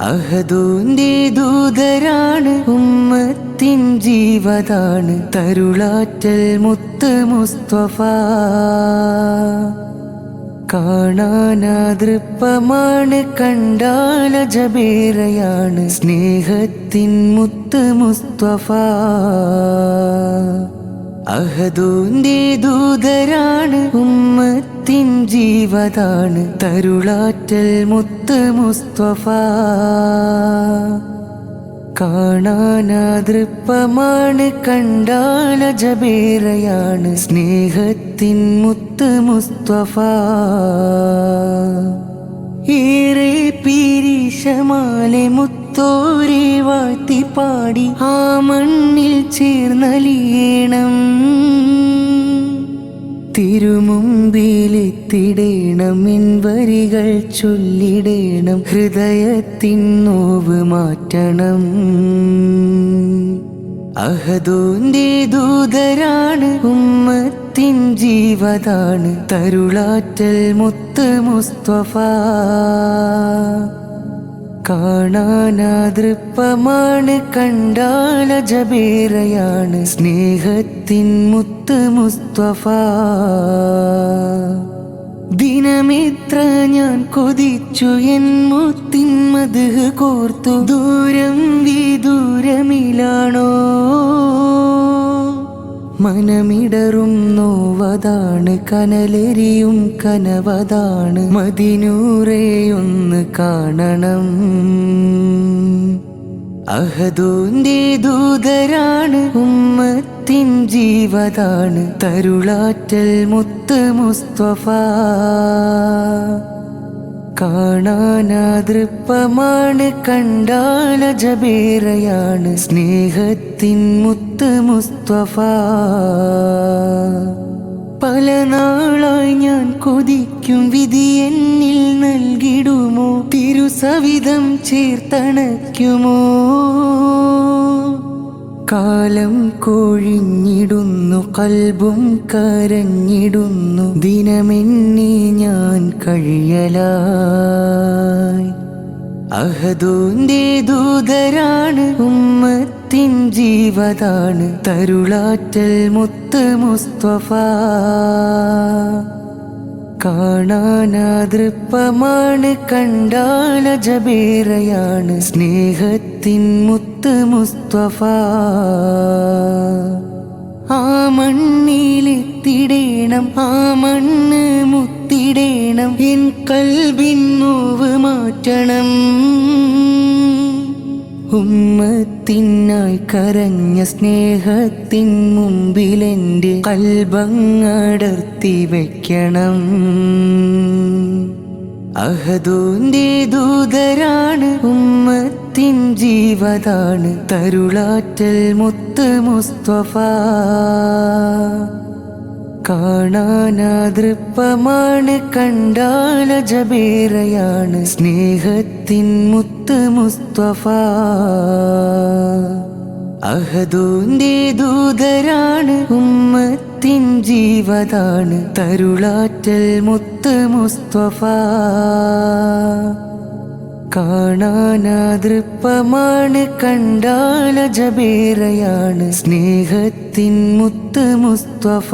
അഹദൂന്റെ ദൂതരാണ് ഉമ്മത്തിൻ ജീവതാണ്. തരുളാറ്റൽ മുത്ത് മുസ്തഫ. കാണാനാതൃപ്പമാണ് കണ്ടാല ജബേറയാണ് സ്നേഹത്തിൻ മുത്ത് മുസ്തഫ. അഹദൂന്റെ ദൂതരാണ് ഉമ്മത്തിൻ ജീവതാണ്. തരുളാറ്റൽ മുത്ത് മുസ്തഫ. കാണാനാതൃപ്പമാണ് കണ്ടാല ജബേറയാണ്. സ്നേഹത്തിൻ മുത്ത് മുസ്തഫ. ഏറെ പീരീഷമാലെ മുത്തോരെ വാഴ്ത്തി പാടി ആ മണ്ണിൽ ചേർന്നലിയണം. തിരുമുമ്പിലെത്തിടേണം വരികൾ ചൊല്ലിടേണം ഹൃദയത്തിൻ നോവ് മാറ്റണം. അഹദോന്റെ ദൂതരാണ് ഉമ്മത്തിൻ ജീവതാണ് തരുളാറ്റൽ മുത്ത് മുസ്തഫ. കാണാനാതൃപ്പമാണ് കണ്ടാല ജബേറയാണ് സ്നേഹത്തിൻ മുത്ത് മുസ്തഫ. ദിനമിത്ര ഞാൻ കൊതിച്ചു എൻ മുത്തിൻ മത് കോർത്തു. ദൂരം വിദൂരമിലാണോ മനമിടറും നോവതാണ് കനലെരിയും കനവതാണ്. മതിനൂറെയൊന്ന് കാണണം. അഹദൂന്റെ ദൂതരാണ് ഉമ്മത്തിൻ ജീവതാണ്. തരുളാറ്റൽ മുത്ത് മുസ്തഫ. കാണാനാതൃപ്പമാണ് കണ്ടാല ജബേറയാണ് സ്നേഹത്തിൻ മുത്ത് മുസ്തഫ. പല നാളായി ഞാൻ കൊതിക്കും വിധി എന്നിൽ നൽകിടുമോ തിരുസവിധം ചേർത്തണയ്ക്കുമോ? കാലം കൊഴിഞ്ഞിടുന്നു കൽബും കരഞ്ഞിടുന്നു. ദിനമെന്നെ ഞാൻ കഴിയലായി. അഹദൂന്റെ ദൂതരാണ് ഉമ്മത്തിൻ ജീവതാണ്. തരുളാറ്റൽ മുത്ത് മുസ്തഫ. കാണാനാതൃപ്പമാണ് കണ്ടാല ജബേറയാണ് സ്നേഹത്തിൻ മുത്ത് മുസ്തഫ. ആ മണ്ണിലെത്തിടേണം ആ മണ്ണ് മുത്തിടേണം. എൻ കൽബിൻ നോവ് മാറ്റണം. ഉമ്മത്തിനായി കരഞ്ഞ സ്നേഹത്തിൻ മുമ്പിലെന്റെ കൽബങ്ങടർത്തി വയ്ക്കണം അഹദൂന്റെ ദൂതരാണ് ഉമ്മത്തിൻ ജീവതാണ് തരുളാറ്റൽ മുത്ത് മുസ്തഫ. കാണാനാതൃപ്പമാണ് കണ്ടാല ജബേറയാണ് സ്നേഹത്തിൻ മുത്ത് മുസ്തഫ. അഹദൂന്റെ ദൂതരാണ് ഉമ്മത്തിൻ ജീവതാണ് തരുളാറ്റൽ മുത്ത് മുസ്തഫ. കാണാനാതൃപ്പമാണ് കണ്ടാല ജബേറയാണ് സ്നേഹത്തിൻ മുത്ത് മുസ്തഫ.